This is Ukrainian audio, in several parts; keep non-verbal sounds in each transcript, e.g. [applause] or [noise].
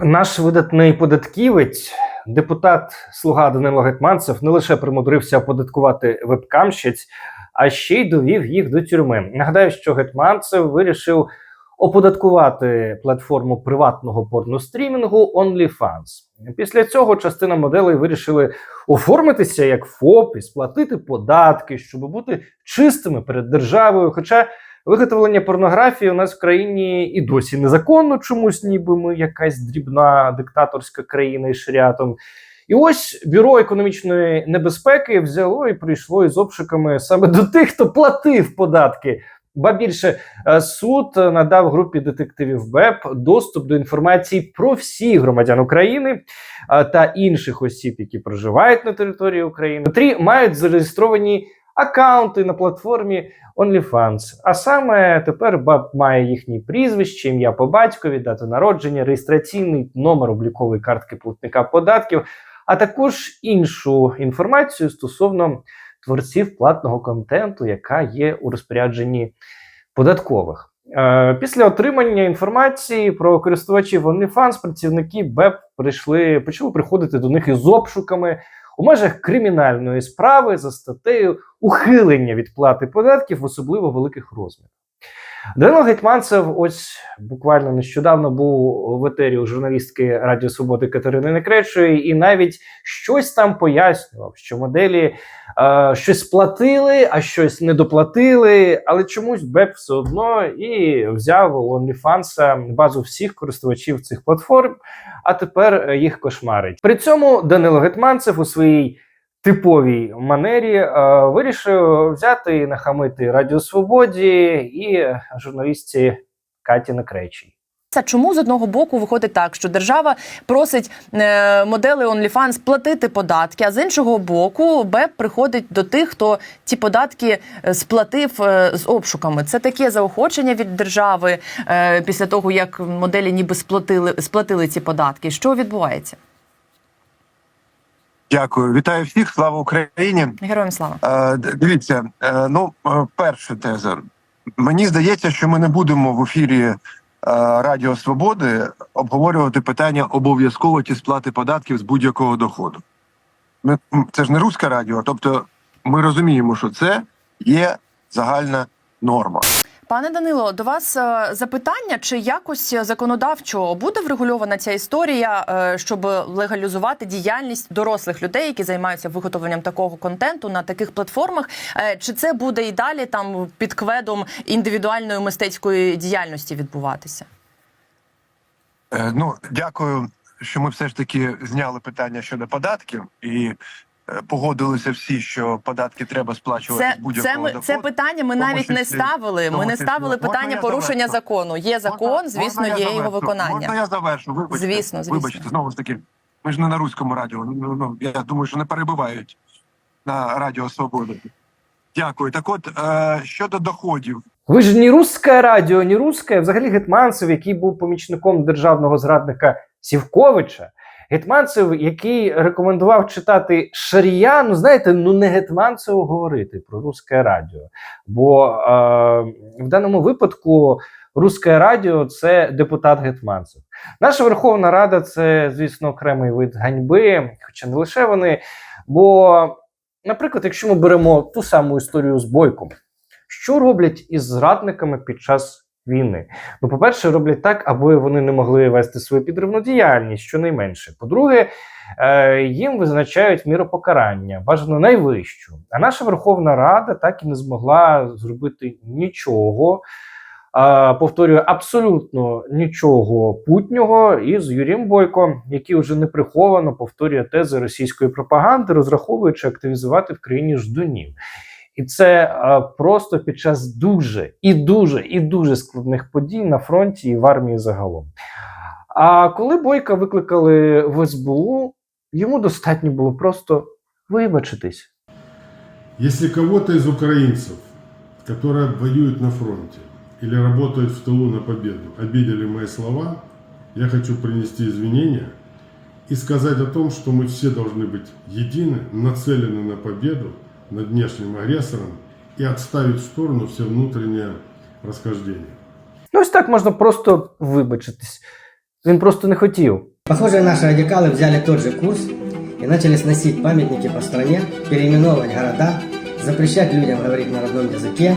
Наш видатний податківець, депутат Слуга Данило Гетманцев, не лише примудрився оподаткувати вебкамщиць, а ще й довів їх до тюрми. Нагадаю, що Гетманцев вирішив оподаткувати платформу приватного порнострімінгу OnlyFans. Після цього частина моделей вирішили оформитися як ФОП і сплатити податки, щоб бути чистими перед державою. Хоча Виготовлення порнографії у нас в країні і досі незаконно, чомусь, ніби ми якась дрібна диктаторська країна із шаріатом. І ось бюро економічної небезпеки взяло і прийшло із обшуками саме до тих, хто платив податки. Ба більше е, суд надав групі детективів БЕП доступ до інформації про всіх громадян України е, та інших осіб, які проживають на території України, котрі мають зареєстровані акаунти на платформі OnlyFans. А саме тепер БАП має їхні прізвище, ім'я по батькові, дату народження, реєстраційний номер облікової картки платника податків, а також іншу інформацію стосовно творців платного контенту, яка є у розпорядженні податкових. Е, Після отримання інформації про користувачів OnlyFans працівники БЕП прийшли, почали приходити до них із обшуками у межах кримінальної справи за статтею ухилення від плати податків в особливо великих розмірах. Данило Гетьманцев ось буквально нещодавно був в етері у журналістки Радіо Свободи Катерини Некречої і навіть щось там пояснював, що моделі е, щось сплатили, а щось не доплатили, але чомусь БЕП все одно і взяв у OnlyFans базу всіх користувачів цих платформ, а тепер е, їх кошмарить. При цьому Данило Гетманцев у своїй типовій манері е, вирішив взяти і нахамити Радіо Свободі і журналістці Каті Накречій. Це чому з одного боку виходить так, що держава просить е, модели OnlyFans платити податки, а з іншого боку, БЕП приходить до тих, хто ці податки е, сплатив е, з обшуками. Це таке заохочення від держави е, після того, як моделі ніби сплатили, сплатили ці податки. Що відбувається? Дякую, вітаю всіх. Слава Україні. Героям слава. Е, дивіться, е, ну е, перша теза. Мені здається, що ми не будемо в ефірі Радіо Свободи обговорювати питання обов'язковості сплати податків з будь-якого доходу. Ми, це ж не руське радіо, тобто ми розуміємо, що це є загальна норма. Пане Данило, до вас е, запитання: чи якось законодавчо буде врегульована ця історія, е, щоб легалізувати діяльність дорослих людей, які займаються виготовленням такого контенту на таких платформах? Е, Чи це буде і далі там під кведом індивідуальної мистецької діяльності відбуватися? Ну, дякую, що ми все ж таки зняли питання щодо податків і погодилися всі, що податки треба сплачувати Це з будь-якого це ми доходу. це питання. Ми навіть не ставили. Ми не ставили Можна питання порушення завершу? закону. Є закон, Можна- звісно, можна є його виконання. Можна я завершу? Вибачте. Звісно, звісно. Вибачте, знову ж таки. Ми ж не на руському радіо. Ну, ну, я думаю, що не перебивають на Радіо Свобода. Дякую. Так от, е, щодо доходів, Ви ж ні русське радіо, ні русське. Взагалі Гетманцев, який був помічником державного зрадника Сівковича, Гетманцев, який рекомендував читати Шарія, ну знаєте, ну не Гетманцеву говорити про русське радіо. Бо е, в даному випадку русське радіо це депутат Гетманцев. Наша Верховна Рада це, звісно, окремий вид ганьби, хоча не лише вони. Бо, наприклад, якщо ми беремо ту саму історію з Бойком. Що роблять із зрадниками під час війни? Ну, по-перше, роблять так, аби вони не могли вести свою підривну діяльність, щонайменше. По-друге, е, їм визначають міру покарання, бажано найвищу. А наша Верховна Рада так і не змогла зробити нічого. Повторюю, абсолютно нічого путнього із Юрієм Бойко, який вже неприховано повторює тези російської пропаганди, розраховуючи активізувати в країні ждунів. І це е, просто під час дуже і дуже і дуже складних подій на фронті і в армії загалом. А коли Бойка викликали в СБУ, йому достатньо було просто вибачитись. Если кого-то из украинцев, которые воюют на фронте или работают в тылу на победу, обидели мои слова, я хочу принести извинения и сказать о том, что мы все должны быть едины, нацелены на победу над внешним агрессором и отставить в сторону все внутреннее расхождение. Ну, ось так можна просто вибачитись. Він просто не хотів. Похоже, наши радикалы взяли тот же курс и начали сносить памятники по стране, переименовывать города, запрещать людям говорить на родном языке.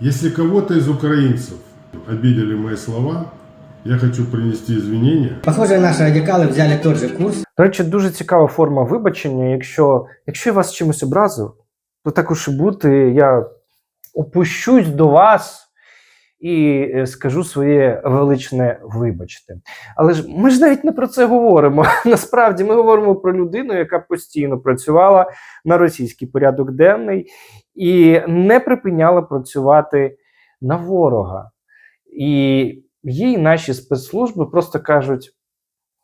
Если кого-то из украинцев обидели мои слова, я хочу принести извинения Похоже, наши радикалы взяли тот же курс До речі, дуже цікава форма вибачення. Якщо, якщо я вас чимось образив, то також і бути, я опущусь до вас і е, скажу своє величне вибачте. Але ж ми ж навіть не про це говоримо. [laughs] Насправді ми говоримо про людину, яка постійно працювала на російський порядок денний і не припиняла працювати на ворога. І їй наші спецслужби просто кажуть: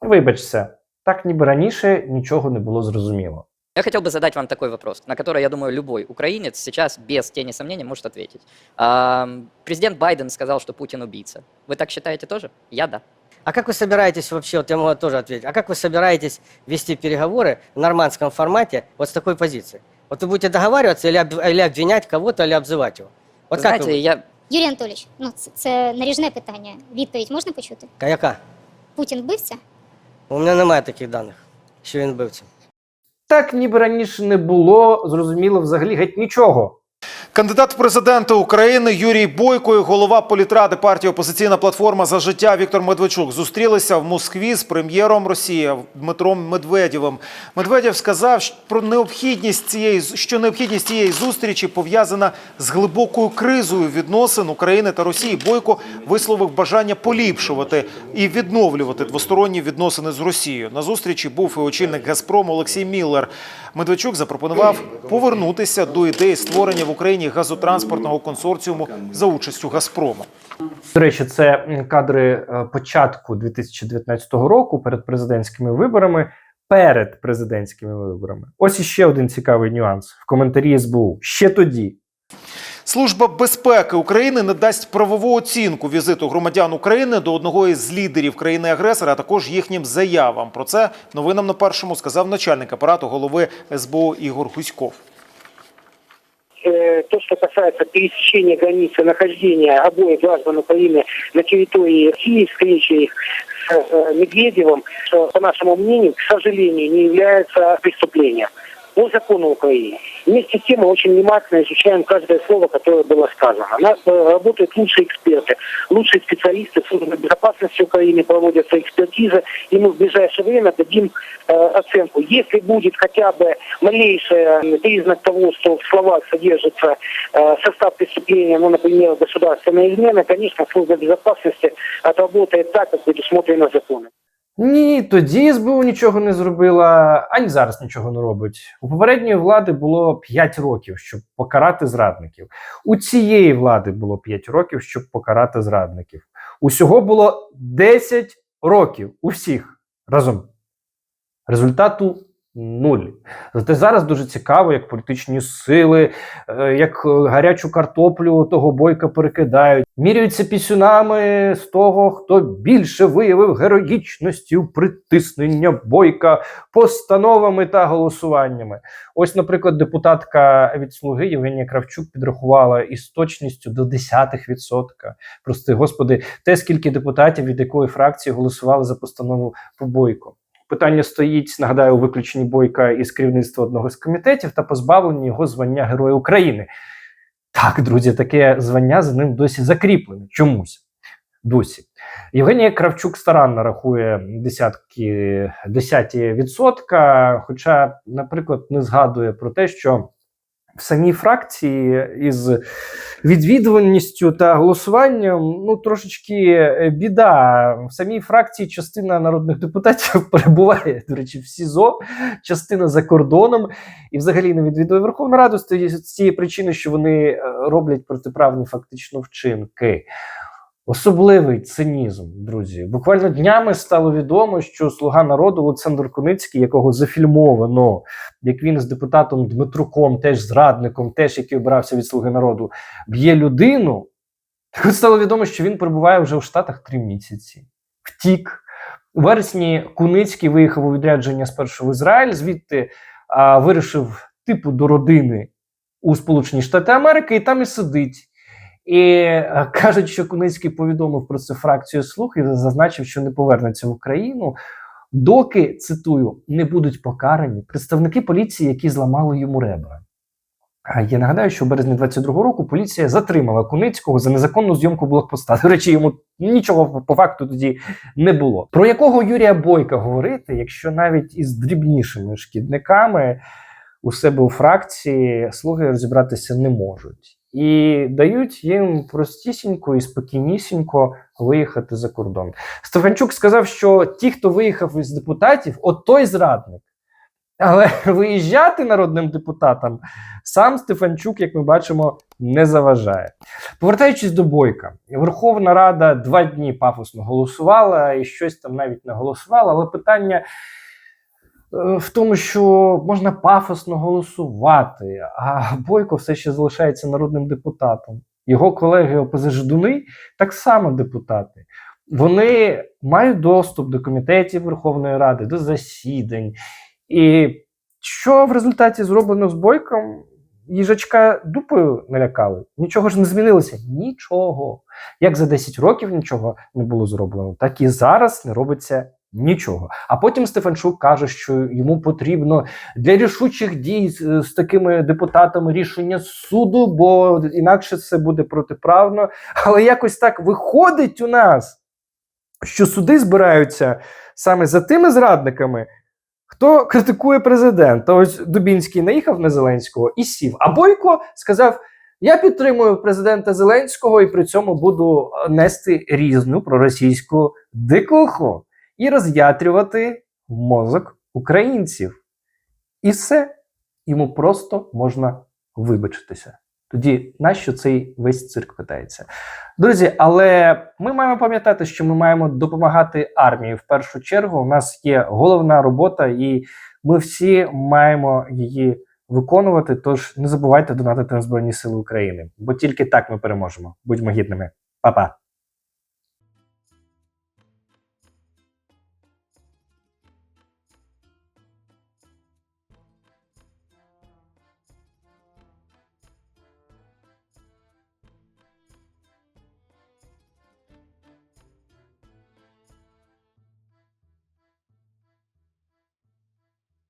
вибачся, так ніби раніше нічого не було зрозуміло. Я хотел бы задать вам такой вопрос, на который, я думаю, любой украинец сейчас без тени сомнений может ответить. Ам, Президент Байден сказал, что Путин убийца. Вы так считаете тоже? Я да. А как вы собираетесь вообще, вот я могу тоже ответить, а как вы собираетесь вести переговоры в нормандском формате вот с такой позиции? Вот вы будете договариваться или, об- или обвинять кого-то, или обзывать его? Вот как Знаете, вы? я Юрій Анатолійович, ну це, це наріжне питання. Відповідь можна почути? А яка? Путін вбивця? У мене немає таких даних, що він вбивця. Так ніби раніше не було зрозуміло взагалі геть нічого. Кандидат в президенти України Юрій Бойко і голова політради партії Опозиційна платформа за життя Віктор Медведчук зустрілися в Москві з прем'єром Росії Дмитром Медведєвим. Медведєв сказав про необхідність цієї що необхідність цієї зустрічі пов'язана з глибокою кризою відносин України та Росії. Бойко висловив бажання поліпшувати і відновлювати двосторонні відносини з Росією. На зустрічі був і очільник Газпрому Олексій Міллер. Медведчук запропонував повернутися до ідеї створення в Україні газотранспортного консорціуму за участю Газпрому. До речі, це кадри е, початку 2019 року перед президентськими виборами. Перед президентськими виборами. Ось іще один цікавий нюанс в коментарі СБУ. Ще тоді. Служба безпеки України надасть правову оцінку візиту громадян України до одного із лідерів країни-агресора, а також їхнім заявам. Про це новинам на першому сказав начальник апарату голови СБУ Ігор Гуськов Э, то, что касается пересечения границы, нахождения обоих граждан Украины на территории России, встречи их с э, Медведевым, что, по нашему мнению, к сожалению, не является преступлением По закону Украины. Вместе с тем мы очень внимательно изучаем каждое слово, которое было сказано. У нас э, работают лучшие эксперты, лучшие специалисты службы безопасности Украины, проводятся экспертизы, и мы в ближайшее время дадим э, оценку. Если будет хотя бы малейший м, признак того, что в словах содержится э, состав преступления, ну, например, государственная измена, конечно, служба безопасности отработает так, как предусмотрено законом. Ні, тоді СБУ нічого не зробила, ані зараз нічого не робить. У попередньої влади було 5 років, щоб покарати зрадників. У цієї влади було 5 років, щоб покарати зрадників. Усього було 10 років у всіх разом. Результату нуль. Зате зараз дуже цікаво, як політичні сили, е, як е, гарячу картоплю того бойка перекидають, міряються пісюнами з того, хто більше виявив героїчності у притиснення бойка постановами та голосуваннями. Ось, наприклад, депутатка від слуги Євгенія Кравчук підрахувала із точністю до 0,1%. Прости господи, те, скільки депутатів від якої фракції голосували за постанову по бойку. Питання стоїть, нагадаю, у виключенні бойка із керівництва одного з комітетів та позбавленні його звання Героя України. Так, друзі, таке звання за ним досі закріплене. Чомусь досі. Євгенія Кравчук старанно рахує десятки десяті відсотка, хоча, наприклад, не згадує про те, що в самій фракції із відвідуваністю та голосуванням ну трошечки е, біда. В самій фракції частина народних депутатів [laughs] перебуває, до речі, в СІЗО, частина за кордоном і взагалі не відвідує Верховну Раду з цієї причини, що вони е, роблять протиправні фактично вчинки. Особливий цинізм, друзі. Буквально днями стало відомо, що слуга народу Олександр Куницький, якого зафільмовано, як він з депутатом Дмитруком, теж зрадником, теж який обирався від слуги народу, б'є людину. Так от стало відомо, що він перебуває вже в Штатах три місяці. Втік. У вересні Куницький виїхав у відрядження спершу в Ізраїль, звідти а, вирішив типу до родини у Сполучені Штати Америки, і там і сидить. І е, кажуть, що Куницький повідомив про це фракцію слуг і зазначив, що не повернеться в Україну, доки цитую не будуть покарані представники поліції, які зламали йому ребра. Я нагадаю, що в березні 22-го року поліція затримала Куницького за незаконну зйомку блокпоста. До речі, йому нічого по факту тоді не було. Про якого Юрія Бойка говорити, якщо навіть із дрібнішими шкідниками у себе у фракції слуги розібратися не можуть. І дають їм простісінько і спокійнісінько виїхати за кордон. Стефанчук сказав, що ті, хто виїхав із депутатів, от той зрадник. Але [laughs] виїжджати народним депутатам сам Стефанчук, як ми бачимо, не заважає. Повертаючись до Бойка, Верховна Рада два дні пафосно голосувала і щось там навіть не голосувала, але питання в тому, що можна пафосно голосувати, а Бойко все ще залишається народним депутатом. Його колеги ОПЗЖДуни так само депутати. Вони мають доступ до комітетів Верховної Ради, до засідань. І що в результаті зроблено з Бойком? Їжачка дупою налякали. Нічого ж не змінилося. Нічого. Як за 10 років нічого не було зроблено, так і зараз не робиться нічого. А потім Стефанчук каже, що йому потрібно для рішучих дій з, з такими депутатами рішення суду, бо інакше це буде протиправно. Але якось так виходить у нас, що суди збираються саме за тими зрадниками. Хто критикує президента? Ось Дубінський наїхав на Зеленського і сів. А Бойко сказав: Я підтримую президента Зеленського і при цьому буду нести різну проросійську дикуху і роз'ятрювати мозок українців. І все йому просто можна вибачитися. Тоді нащо цей весь цирк питається? Друзі, але ми маємо пам'ятати, що ми маємо допомагати армії в першу чергу. У нас є головна робота, і ми всі маємо її виконувати. Тож не забувайте донатити на Збройні Сили України, бо тільки так ми переможемо. Будьмо гідними. Па-па!